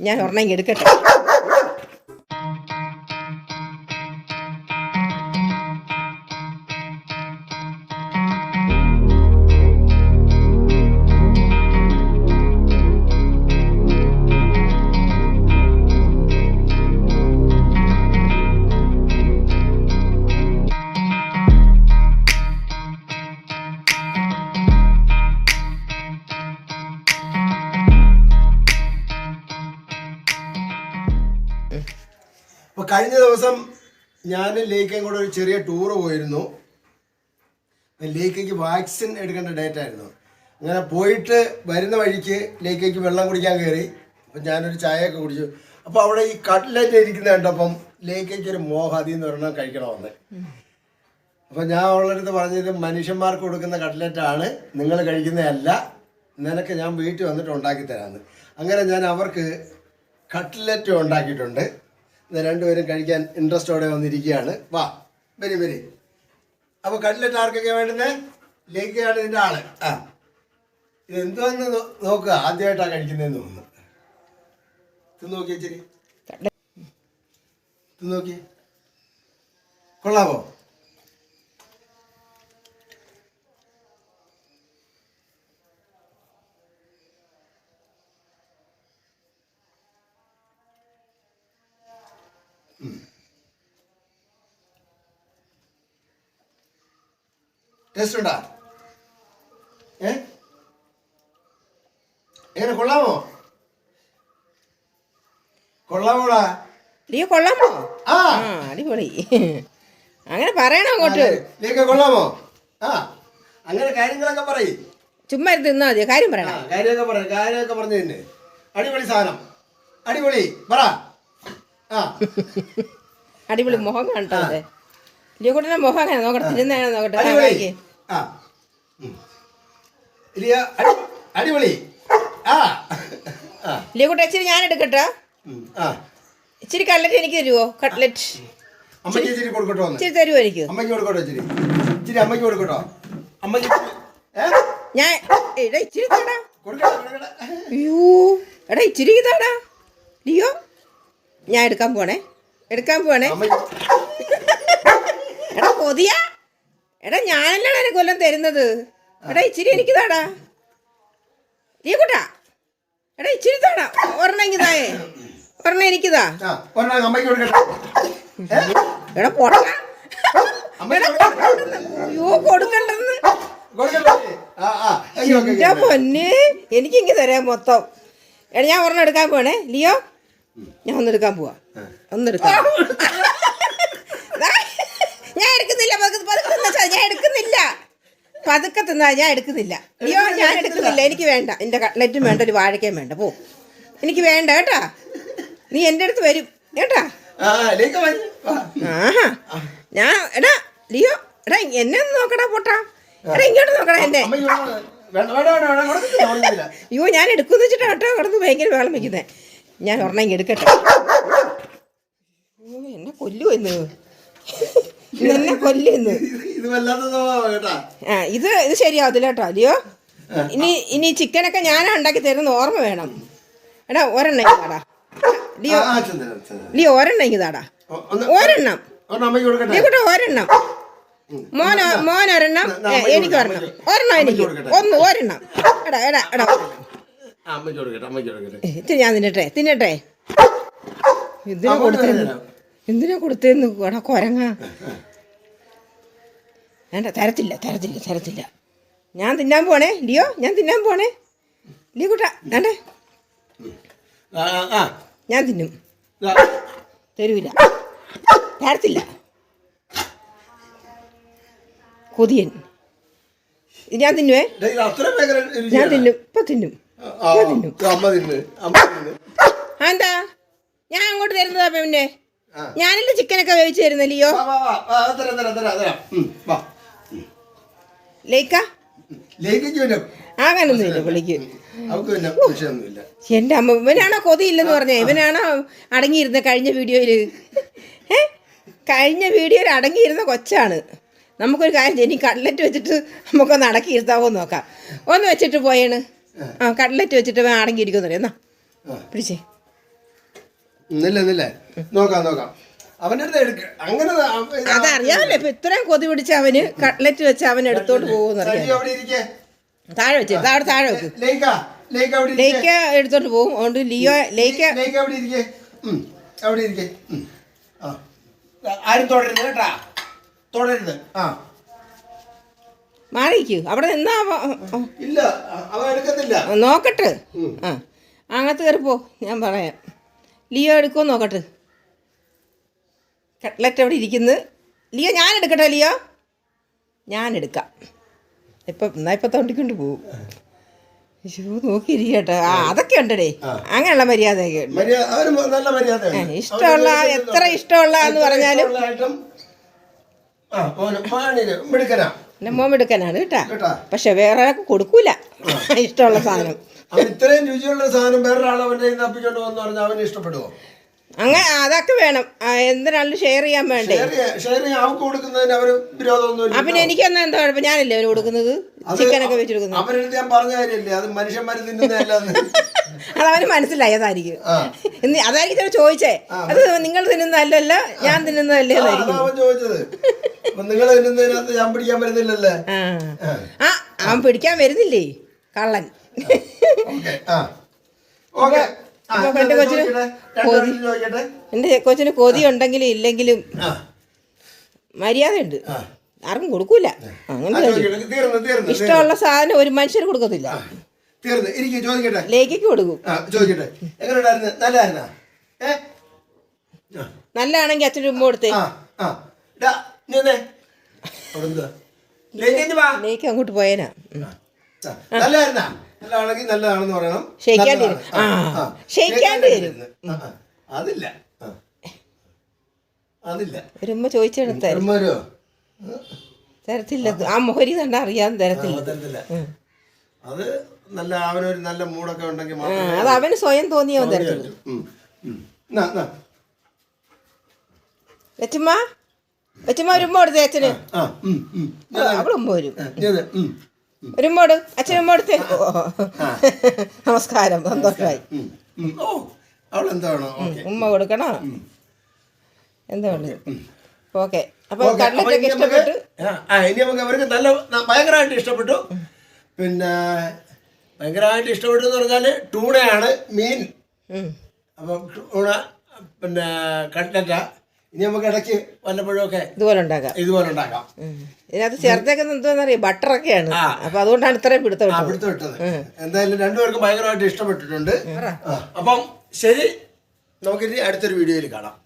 ഞാൻ ഒരെണ്ണം എടുക്കട്ടെ. അപ്പൊ കഴിഞ്ഞ ദിവസം ഞാൻ ലേക്കയും കൂടെ ഒരു ചെറിയ ടൂർ പോയിരുന്നു. ലേക്കയ്ക്ക് വാക്സിൻ എടുക്കേണ്ട ഡേറ്റ് ആയിരുന്നു. അങ്ങനെ പോയിട്ട് വരുന്ന വഴിക്ക് ലേക്കയ്ക്ക് വെള്ളം കുടിക്കാൻ കയറി അപ്പം ഞാനൊരു ചായയൊക്കെ കുടിച്ചു. അപ്പോൾ അവിടെ ഈ കട്ട്ലറ്റ് ഇരിക്കുന്ന കണ്ടപ്പം ലേക്കയ്ക്ക് ഒരു മോഹാദി എന്ന് പറഞ്ഞാൽ കഴിക്കണമെന്ന്. അപ്പം ഞാൻ അവളടുത്ത് പറഞ്ഞത് മനുഷ്യന്മാർക്ക് കൊടുക്കുന്ന കട്ട്ലറ്റാണ് നിങ്ങൾ കഴിക്കുന്നതല്ല നിനക്ക് ഞാൻ വീട്ടിൽ വന്നിട്ട് ഉണ്ടാക്കി തരാമെന്ന് അങ്ങനെ ഞാൻ അവർക്ക് കട്ട്ലറ്റ് ഉണ്ടാക്കിയിട്ടുണ്ട്. രണ്ടുപേരും കഴിക്കാൻ ഇൻട്രസ്റ്റോടെ വന്നിരിക്കുകയാണ്. വാ വരി വരി. അപ്പോൾ കട്ട്ലറ്റ് ആർക്കൊക്കെ വേണ്ടുന്നത് ലേക്കാണ് ഇതിന്റെ ആൾ. ആ. ഇത് എന്തുവെന്ന് നോ- നോക്കുക ആദ്യമായിട്ടാണ് കഴിക്കുന്നതെന്ന് തോന്നുന്നു. ഇത് നോക്കി ഇച്ചിരി. ഇത് നോക്കി കൊള്ളാമോ ടേസ്റ്റ് ഉണ്ടാ? ഏ? എങ്ങനെ കൊള്ളാമോ? കൊള്ളാമോടാ? നീ കൊള്ളാമോ? ആ. അടിപൊളി. അങ്ങനെ പറയണോ അങ്ങോട്ട്. നീക്ക കൊള്ളാമോ? ആ. അങ്ങനെ കാര്യങ്ങളൊക്കെ പറയും. ചുമ്മാ ഇരുന്ന് തിന്നാ മതി കാര്യം പറയണം. കാര്യമൊക്കെ പറയും കാര്യമൊക്കെ പറഞ്ഞു തന്നെ. അടിപൊളി സാധനം. അടിപൊളി. പറ. അടിപൊളി മുഖം കണ്ടോ അതെ ലിയോ കുട്ടന്റെ മുഖം അങ്ങനെ നോക്കട്ടെ തിരുന്നാണോ നോക്കട്ടെ. ആ. ഇലിയ അടിപൊളി. ആ. ഇച്ചിരി ഞാൻ എടുക്കട്ടെ? ഇച്ചിരി കട്ലറ്റ് എനിക്ക് തരുമോ കട്ലറ്റ്. അമ്മയ്ക്ക് ഇച്ചിരി കൊടുക്കട്ടോ ഒന്ന്. ഇച്ചിരി തരുമോ എനിക്ക്? അമ്മയ്ക്ക് കൊടുക്കട്ടോ ഇച്ചിരി. ഇച്ചിരി അമ്മയ്ക്ക് കൊടുക്കട്ടോ. അമ്മയ്ക്ക് ഞാൻ എടാ ഇച്ചിരി താടാ അയ്യോ. എടാ ഇച്ചിരി താടാ ലിയോ ഞാൻ എടുക്കാൻ പോണേ. എടുക്കാൻ പോണേ. എടാ കൊതിയ എടാ ഞാനല്ലാണ് എന്നെ കൊല്ലം തരുന്നത്. എടാ ഇച്ചിരി എനിക്ക് താടാ. നീ കൂട്ടാ എടാ ഇച്ചിരി താടാ. ഒരെണ്ണം എനിക്ക് തായേ. ഒരെണ്ണം അമ്മയ്ക്ക് കൊടുക്കട്ടെ എടാ പോടാ അയ്യോ കൊടുക്കണ്ടെന്ന്. പൊന്നെ. എനിക്കിങ്ങ് തരാം മൊത്തം. എടാ ഞാൻ ഒരെണ്ണം എടുക്കാൻ പോണേ. ലിയോ? ഞാൻ ഒന്നെടുക്കാൻ പോവാ. ഒന്നെടുക്കാം ഞാൻ എടുക്കുന്നില്ല. പതുക്കെ പതുക്കെ തിന്നാ ഞാൻ എടുക്കുന്നില്ല. പതുക്കെ തിന്നാ ഞാൻ എടുക്കുന്നില്ല. അയ്യോ ഞാൻ എടുക്കുന്നില്ല. എനിക്ക് വേണ്ട. എന്റെ കട്ട്ലറ്റും വേണ്ട ഒരു വാഴയ്ക്കയും വേണ്ട. പോ. എനിക്ക് വേണ്ട കേട്ടാ. നീ എന്റെ അടുത്ത് വരും കേട്ടാ. ആഹാ. ഞാൻ എടാ ലിയോ എടാ എന്നെ ഒന്ന് നോക്കടാ പോട്ടാ. എടാ ഇങ്ങോട്ട് നോക്കടാ എന്നെ. അയ്യോ ഞാൻ എടുക്കുന്ന വെച്ചിട്ടാ കേട്ടോ കിടന്ന് ഭയങ്കര വേളം വയ്ക്കുന്നത് ഞാൻ ഒരെണ്ണം എടുക്കട്ടെ. എന്നെ കൊല്ലു എന്ന് എന്നെ കൊല്ലുന്നു ഇത് ഇത് വല്ലാത്ത സ്വഭാവം കേട്ടാ. ആ ഇത് ഇത് ശരിയാവത്തില്ല കേട്ടോ അല്ലയോ? ഇനി ഇനി ചിക്കനൊക്കെ ഞാനാ ഉണ്ടാക്കി തരുന്ന ഓർമ്മ വേണം. എടാ ഒരെണ്ണം ഇതാടാ താടാ. ലിയോ ഒരെണ്ണം ഇങ്ങ് താടാ. ഒ- ഒന്ന് ഒരെണ്ണം. ലിയോ ഒരെണ്ണം. മോൻ മോൻ ഒരെണ്ണം എനിക്ക് ഒരെണ്ണം. ഒരെണ്ണം എനിക്ക്. ഒന്ന് ഒരെണ്ണം. എടാ എടാ എടാ. ഇത് ഞാൻ തിന്നട്ടെ തിന്നട്ടെ. കൊടുത്തേന്ന് തരാം. എന്തിനാ കൊടുത്തേന്ന്? എടാ കൊരങ്ങ. വേണ്ട തരത്തില്ല തരത്തില്ല തരത്തില്ല. ഞാൻ തിന്നാൻ പോണേ ലിയോ ഞാൻ തിന്നാൻ പോണേ. ലിയോ കുട്ട വേണ്ടേ? ഞാൻ തിന്നും. തരൂല. തരത്തില്ല. കൊതിയൻ. ഞാൻ തിന്നുവേ. ഞാൻ തിന്നും ഇപ്പൊ തിന്നും. എന്താ ഞാൻ അങ്ങോട്ട് തരുന്നതാ പിന്നെ. ഞാനല്ലേ ചിക്കനൊക്കെ വേവിച്ച് തരുന്ന ലിയോ? വാ, വാ, വാ, വാ, തരാം തരാം തരാം തരാം. ഉം, വാ. ലേക്ക? ആകാനൊന്നുമില്ല പുള്ളിക്ക്. എന്റെ അമ്മ ഇവനാണോ കൊതിയില്ലെന്ന് പറഞ്ഞേ. ഇവനാണോ അടങ്ങിയിരുന്ന കഴിഞ്ഞ വീഡിയോയിൽ? ഏ? കഴിഞ്ഞ വീഡിയോയിൽ അടങ്ങിയിരുന്ന കൊച്ചാണ്. നമുക്കൊരു കാര്യം ചെയ്യും. കട്ലറ്റ് വെച്ചിട്ട് നമുക്കൊന്ന് അടക്കി ഇരുത്താവോ നോക്കാം. ഒന്ന് വെച്ചിട്ട് പോയേണ്. ആ കട്ട്ലറ്റ് വെച്ചിട്ട് അടങ്ങിയിരിക്കുമെന്ന് അറിയാം എന്നാ? പിടിച്ചേ. നില്ല നില്ല. നോക്കാം നോക്കാം. അവന്റെ അടുത്ത് എടുക്ക. അങ്ങനെ ത- അവ- ഇത് അതറിയാമല്ലോ ഇപ്പൊ ഇത്രയും കൊതി പിടിച്ച അവന് കട്ട്ലറ്റ് വെച്ച് അവൻ എടുത്തോണ്ട് പോകുമെന്ന് സജി അറിയാം അവിടെ ഇരിക്കേ. താഴെ വെച്ച് അവിടെ താഴെ വെക്ക്. ലേക്ക എടുത്തോണ്ട് പോകും. അതുകൊണ്ട് ലിയോ ലേക്ക ആരും തുടരുത് കേട്ടാ? തുടരുത്. ആ. മാറിക്കൂ. അവിടെ നിന്നാ ഇല്ല അ- അവൻ എടുക്കത്തില്ല നോക്കട്ടെ. ആ അങ്ങനത്ത് കയറിപ്പോ ഞാൻ പറയാം. ലിയോ എടുക്കുമോ നോക്കട്ടെ. കട്ട്ലറ്റ് അവിടെ ഇരിക്കുന്നത് ലിയോ ഞാൻ എടുക്കട്ടെ ലിയോ? ഞാൻ എടുക്കാം. ഇപ്പം എന്നാ ഇപ്പം തോണ്ടിക്കൊണ്ട് പോകും നോക്കിയിരിക്കട്ടെ. ആ അതൊക്കെ ഉണ്ടടേ. അങ്ങനെയുള്ള മര്യാദയൊക്കെ ഉണ്ട്. ഇഷ്ടമുള്ള എത്ര ഇഷ്ടമുള്ള എന്ന് പറഞ്ഞാലും എന്റെ മോൻ എടുക്കാനാണ് കേട്ടാ. പക്ഷെ വേറെ ആൾക്ക് കൊടുക്കൂല. ഇഷ്ടമുള്ള സാധനം. ഇത്രയും രുചിയുള്ള സാധനം വേറൊരാൾ അവന്റെ വന്ന് പറഞ്ഞാൽ അവന് ഇഷ്ടപ്പെടുവോ? അങ്ങനെ അതൊക്കെ വേണം. എന്തിനാണ് ഷെയർ ചെയ്യാൻ വേണ്ടേ? ഷെയർ എനിക്കൊന്നും പിന്നെ എന്താ കുഴപ്പം? ഞാനല്ലേ അവന് കൊടുക്കുന്നത്? ചിക്കനൊക്കെ വെച്ച് കൊടുക്കുന്നത്. അത് അവന് മനസ്സിലായി അതായിരിക്കും അതായിരിക്കും ചോദിച്ചേ. അത് നിങ്ങൾ തിന്നുന്നതല്ലല്ലോ ഞാൻ തിന്നുന്നതല്ലേ ആ, നിങ്ങൾ ഞാൻ പിടിക്കാൻ വരുന്നില്ലല്ലേ? ആ. അവൻ പിടിക്കാൻ വരുന്നില്ലേ? കള്ളൻ. എന്റെ കൊച്ചിന് കൊതി ഉണ്ടെങ്കിലും ഇല്ലെങ്കിലും മര്യാദയുണ്ട്. ആർക്കും കൊടുക്കൂല. അങ്ങനെ ഇഷ്ടമുള്ള സാധനം ഒരു മനുഷ്യർ കൊടുക്കത്തില്ല. തീർന്നു. എനിക്ക് ചോദിക്കട്ടെ. ലേക്കിക്ക് കൊടുക്കും. ചോദിക്കട്ടെ. നല്ലതായിരുന്നാ നല്ലതാണെങ്കിൽ അച്ഛൻ ഉമ്മ കൊടുത്തേ. ആ ആ. ലേക്ക് അങ്ങോട്ട് പോയേനാ. നല്ലതായിരുന്നാ നല്ലതാണെങ്കിൽ നല്ലതാണെന്ന് പറയണം. ഷെയ്ക്കാണ്ട്. ആ, ഷെയ്ക്കാണ്ട് തരും. ആ, ആ. അതില്ല. ആ. അതില്ല. ഒരു ഉമ്മ ചോദിച്ചെടുത്ത തരത്തില്ല. ആ മുഹരി കണ്ടാ അറിയാൻ തരത്തില്ല. അത് നല്ല അവനൊരു നല്ല മൂടൊക്കെ ഉണ്ടെങ്കിൽ അത് അവന് സ്വയം തോന്നിയ അവൻ തരത്തില്ല ഉം, ഉം. നാ, നാ. വെച്ചുമ്മ വെച്ചുമ്മ ഒരു ഉമ്മ കൊടുത്തേ അച്ഛന് ഉമ്മ വരും. ആ, നീ അതെ, ഉം, ഒരു ഉമ്മോട് അച്ഛൻ ഉമ്മ കൊടുത്തേ ഓ. നമസ്കാരം സന്തോഷമായി. ഉമ്മ കൊടുക്കണോ? എന്താണ് ഓക്കെ അപ്പൊ നമുക്ക് ഇഷ്ടപ്പെട്ടു? ഇനി നമുക്ക് അവർക്ക് നല്ല ഭയങ്കരമായിട്ട് ഇഷ്ടപ്പെട്ടു. പിന്നെ ഭയങ്കരമായിട്ട് ഇഷ്ടപ്പെട്ടു എന്ന് പറഞ്ഞാൽ ടൂണയാണ് മീൻ. അപ്പൊ ടൂണ പിന്നെ കട്ട്ലറ്റ ഇനി നമുക്ക് ഇടയ്ക്ക് വല്ലപ്പോഴും ഒക്കെ ഇതുപോലെ ഉണ്ടാക്കാം. ഇതുപോലെ ഉണ്ടാക്കാം. ഇതിനകത്ത് ചേർത്തേക്കുന്ന എന്താണെന്നറിയാം ബട്ടറൊക്കെയാണ്. അപ്പൊ അതുകൊണ്ടാണ് ഇത്രയും പിടുത്തം. പിടുത്തം ഇട്ടത്. എന്തായാലും രണ്ടുപേർക്കും ഭയങ്കരമായിട്ട് ഇഷ്ടപ്പെട്ടിട്ടുണ്ട്. അപ്പം ശരി. നമുക്കിനി അടുത്തൊരു വീഡിയോയിൽ കാണാം.